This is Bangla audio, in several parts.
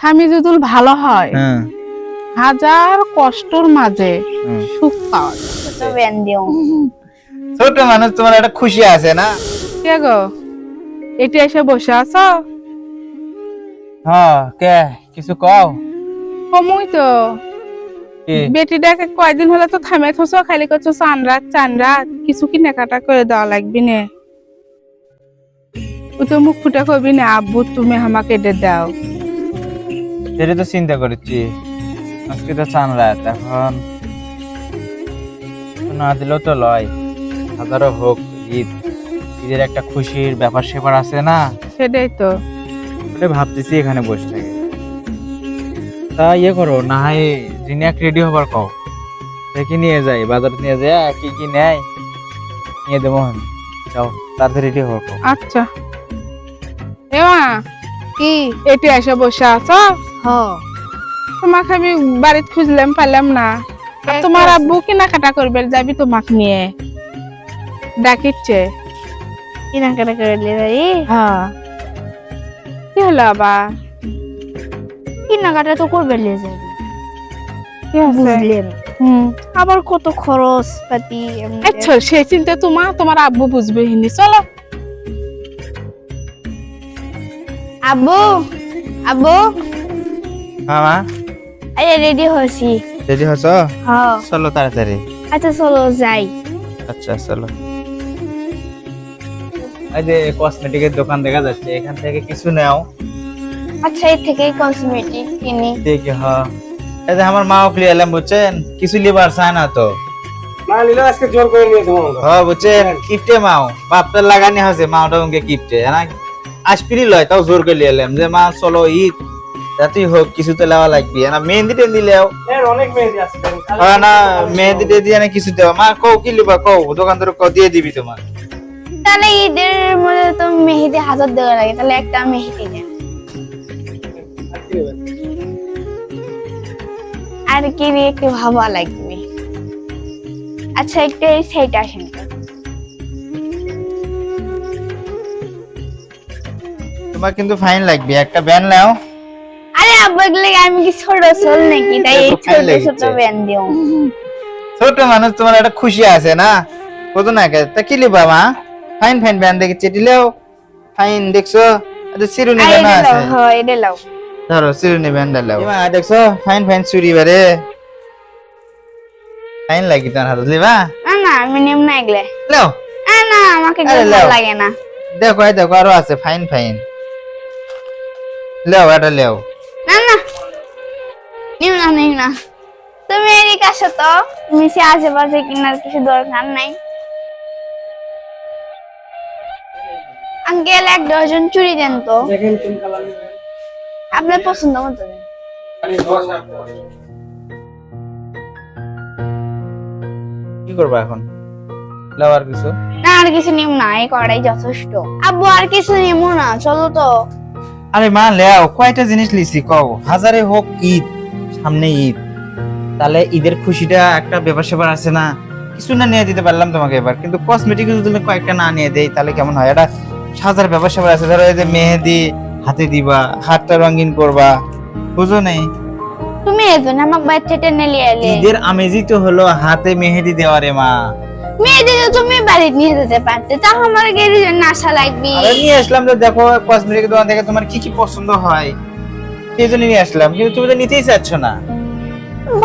স্বামী যদি ভালো হয় হ্যাঁ। হাজার কষ্টর মাঝে সুখ পাওয়া ছোট মানুষ তোমার একটা খুশি আছে না? কে গো? এটি এসে বসে আছো? হ্যাঁ কে? কিছু কও? কমই তো। কি? বেটিটাকে কয়দিন হলে তো থামে থসো খালি করছ চান রাত চান রাত। কিছু কেনাকাটা করে দেওয়া লাগবে না। ও তো মুখ ফুটে কবি না আব্বু তুমি আমাকে এটা দাও। সেটা তো চিন্তা করেছি। আজকে তো চান রাত এখন না দিলেও তো লয়। হাজারো হোক ঈদ ঈদের একটা খুশির ব্যাপার স্যাপার আছে না? সেটাই তো। ওটা ভাবতেছি এখানে বসে থাকে। তা ইয়ে করো না হয় জিনিয়াক রেডি হবার কও। দেখি নিয়ে যাই বাজার নিয়ে যায় কি কি নেয়? নিয়ে দেবো যাও তাড়াতাড়ি রেডি হবার কও। আচ্ছা। এমা কি? এটি এসে বসে আছো? তোমাকে আমি বাড়িতে খুঁজলাম পাইলাম না। তোমার আব্বু কেনাকাটা করবে যাবি তোমাকে নিয়ে। ডাকিচ্ছে। কেনাকাটা করে ভাই? হ্যাঁ কি হলো আবার কেনাকাটা তো করবে লে যাবে বুঝলেন। হুম। আবার কত খরচ পাতি আচ্ছা সেই চিন্তা তোমার তোমার আব্বু বুঝবে হিন্দি। চলো। আব্বু আব্বু। হ্যাঁ মা আরে রেডি হয়েছি। রেডি হচ্ছ হ্যাঁ। চলো তাড়াতাড়ি। আচ্ছা চলো যাই। আচ্ছা চলো। এই যে কসমেটিকের দোকান দেখা যাচ্ছে এখান থেকে কিছু নাও। আচ্ছা এর থেকে কসমেটিক কিনি। দেখি হ্যাঁ। এই যে আমার মাও ক্লিয়ার এলাম বুঝছেন? কিছু লিবার চায় না তো। না নিলে আজকে জোর করে নিয়ে দেবো হ্যাঁ বুঝছেন? কিপটে মাও। বাপটার লাগানি হয়েছে মাওটা উনকে কিপটে না? আসপিরি লয় তাও জোর করে লিয়ে এলাম। যে মা চলো ঈদ। যাতেই হোক কিছু তো লেওয়া লাগবে। না মেহেন্দি টেন্দি লেও। অনেক মেহেদি আছে হ্যাঁ না মেহেন্দি টেন্দি না কিছু দেওয়া মা কও কি লিবা কও? দোকানদার কও দিয়ে দিবি তোমার তাহলে ঈদের মধ্যে তো মেহেদি হাজার দেওয়া লাগে তাহলে একটা মেহেদি দেন আর কি নেবেন? আর কি নিয়ে একটু ভাবা লাগবে? আচ্ছা একটু এই সাইড আসেন তোমার কিন্তু ফাইন লাগবে। একটা ব্যান নাও। আরে আমি কি ছোট চল নাকি? তাই এই ফাইন ছোট ছোট ব্যান দিও। ছোট মানুষ তোমার একটা খুশি আছে না? কত না কে? তা কি লিবা মা? ফাইন ফাইন ব্যান দেখে চেটিলেও ফাইন দেখছ? চিরুনি আর ব্যান আছে। হ্যাঁ এটা লাও। ধরো চিরুনি ব্যান ডালাও মা দেখছ? ফাইন ফাইন চুরি বারে। ফাইন লাগি তোমার হাতে লিবা? না না আমি নিম না এগুলো। লাও। না না আমাকে লাও। ভালো লাগে না। দেখো এই দেখো আরও আছে। ফাইন ফাইন লেও এটা লেও। নিম না। তুমি এদিকে আসো তো। তুমি সে আশেপাশে কেনার কিছু দরকার নাই। আঙ্কেল এক ডজন চুড়ি দেন তো। দেখেন কোন কালার নেবেন। আপনার পছন্দ মতো দেন। কি করবা এখন? লেও আর কিছু। না আর কিছু নিম না এই কড়াই যথেষ্ট। আব্বু আর কিছু নিম না চলো তো। আরে মা লেও কয়টা জিনিস লিছি কও? হাজারে হোক ঈদ। সামনে ঈদ। তাহলে ঈদের খুশিটা একটা ব্যাপার স্যাপার আছে না? কিছু না নিয়ে দিতে পারলাম তোমাকে এবার। কিন্তু কসমেটিক যদি কয়েকটা না নিয়ে দেই তাহলে কেমন হয়? এটা সাজার ব্যাপার স্যাপার আছে। ধরো এই যে মেহেদি হাতে দিবা হাতটা রঙিন করবা। বুঝো নেই তুমি এতো না আমাকে বাচ্চা টেনে নিয়ে এলে। ঈদের আমেজই তো হলো হাতে মেহেদি দেওয়া রে মা। মেয়েদের তো তুমি বাড়ি নিয়ে যেতে পারতে। তা আমার জন্য আশা লাগবে আরে নিয়ে আসলাম তো দেখো কসমেটিক দোকান থেকে তোমার কি কি পছন্দ হয়? জন্য নিয়ে আসলাম কিন্তু তুমি তো নিতেই চাচ্ছ না।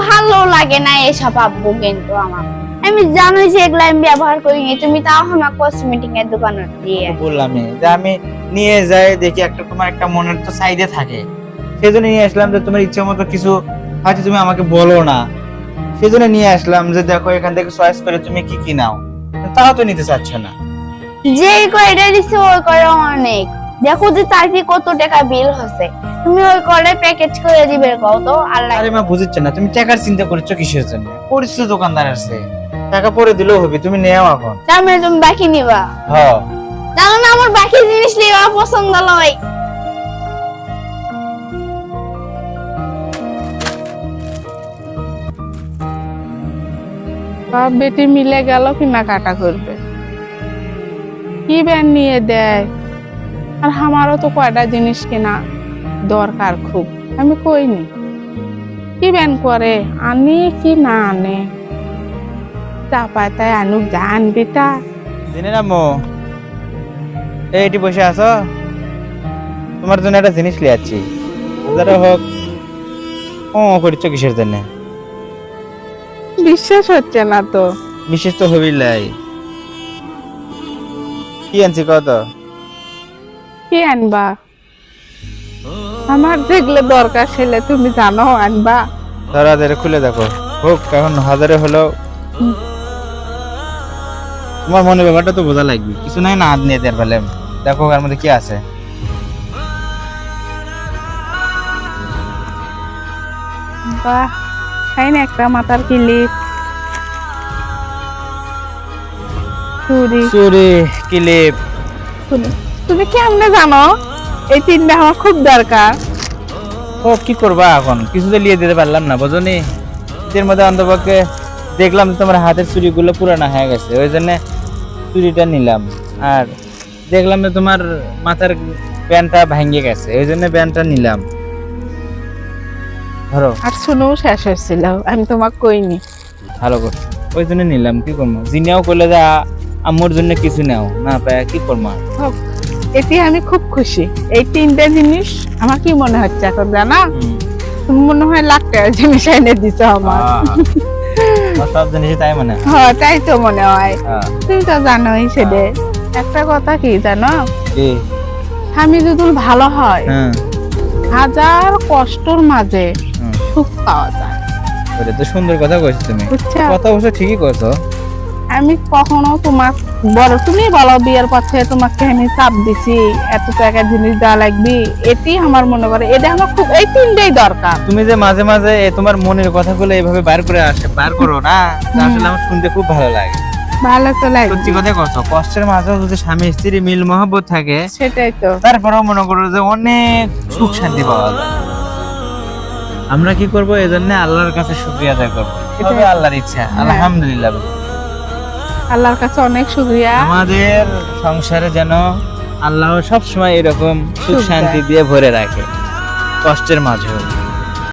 ভালো লাগে না এসব আব্বু কিন্তু আমার। আমি জানোই যে এগুলো আমি ব্যবহার করিনি তুমি তাও আমার কসমেটিক এর দোকানে দিয়ে। বললামই যে আমি নিয়ে যাই দেখি একটা তোমার একটা মনের তো সাইডে থাকে। সেই জন্য নিয়ে আসলাম যে তোমার ইচ্ছে মতো কিছু হয়তো তুমি আমাকে বলো না। সেজন্য নিয়ে আসলাম যে দেখো এখান থেকে চয়েস করে তুমি কি কি নাও। তাও তো নিতে চাচ্ছ না। যে কয়টা দিচ্ছে ওই কয়টা অনেক। দেখো যে তার কি কত টাকা বিল হচ্ছে তুমি ওই কয়টা প্যাকেজ করে দিবে কও তো আল্লাহ আরে মা বুঝছ না তুমি টাকার চিন্তা করছ কিসের জন্য? পরিচিত দোকানদার আছে টাকা পরে দিলেও হবে তুমি নেও এখন। তার মানে তুমি বাকি নিবা। হ্যাঁ। জানো না আমার বাকি জিনিস নিবা পছন্দ নয়। বাপ বেটি মিলে গেল কেনাকাটা করবে। কি ব্যান নিয়ে দেয়? আর আমারও তো কয়টা জিনিস কেনা দরকার খুব। আমি কইনি কি ব্যান করে? আনি কি না আনে? চা পায় তাই আনুক যা আনবি তা। না নামো। এইটি বসে আছো? তোমার জন্য একটা জিনিস লিয়ে যাচ্ছি হাজারে হোক। ও করছ কিসের জন্য? বিশ্বাস হচ্ছে না তো। বিশেষ তো হবি লাই। কি আনছি কত কি আনবা। আমার যেগুলো দরকার সেলে তুমি জানো আনবা। ধরে খুলে দেখো। হোক এখন হাজারে হলো তোমার মনে ব্যাপারটা তো বোঝা লাগবে। কিছু নাই না হাত নিয়ে দেওয়ার ফেলে দেখো এর মধ্যে কি আছে। বাহ তাই না একটা মাথার কিলিপ চুরি। চুরি ক্লিপ। চুরি। তুমি কেমনে জানো? এই তিনটা আমার খুব দরকার। ও কি করবা এখন? কিছু তো লিয়ে দিতে পারলাম না বোঝনি এর মধ্যে অন্তপক্ষে দেখলাম তোমার হাতের চুড়িগুলো পুরানো হয়ে গেছে ওই জন্য চুড়িটা নিলাম। আর দেখলাম যে তোমার মাথার প্যান্টটা ভেঙে গেছে ওই জন্য প্যান্টটা নিলাম। ধরো। আর শুনেও শেষ হয়েছিল আমি তোমাকে কইনি। ভালো করছ ওই জন্য নিলাম কি করব? জিনিয়াও করলে যে আম্মুর জন্য কিছু নেও না পায় কি করব এতে আমি খুব খুশি। এই তিনটা জিনিস আমার কি মনে হচ্ছে এখন জানা? তুমি মনে হয় লাখ টাকার জিনিস এনে দিছো আমার। সব জিনিসই তাই মনে হয়। হ্যাঁ তাই তো মনে হয়। হ্যাঁ, তুমি তো জানোই সেটা একটা কথা কি জানো? স্বামী যদি ভালো হয় হ্যাঁ, হাজার কষ্টর মাঝে সুখ পাওয়া যায়। তো সুন্দর কথা কইছো তুমি। কথা অবশ্য ঠিকই কইছো। আমি কখনো তোমার বড় তুমি বলো বিয়ের পথে তোমাকে আমি চাপ দিছি এত টাকার জিনিস দেওয়া লাগবে এটি আমার মনে করে এটা আমার খুব এই তিনটেই দরকার। তুমি যে মাঝে মাঝে তোমার মনের কথাগুলো এইভাবে বার করে আসে বার করো না। আসলে আমার শুনতে খুব ভালো লাগে। ভালো তো লাগবে সত্যি কথা কইছো কষ্টের মাঝেও যদি স্বামী স্ত্রী মিল মহব্বত থাকে সেটাই তো। তারপরেও মনে করো যে অনেক সুখ শান্তি পাওয়া যায়। আমরা কি করব? এই জন্য আল্লাহর কাছে শুক্রিয়া আদায় করব। এটাই আল্লাহর ইচ্ছা আলহামদুলিল্লাহ। আল্লাহর কাছে অনেক শুকরিয়া। আমাদের সংসারে যেন আল্লাহ সব সময় এরকম সুখ সুখ শান্তি দিয়ে ভরে রাখে কষ্টের মাঝেও।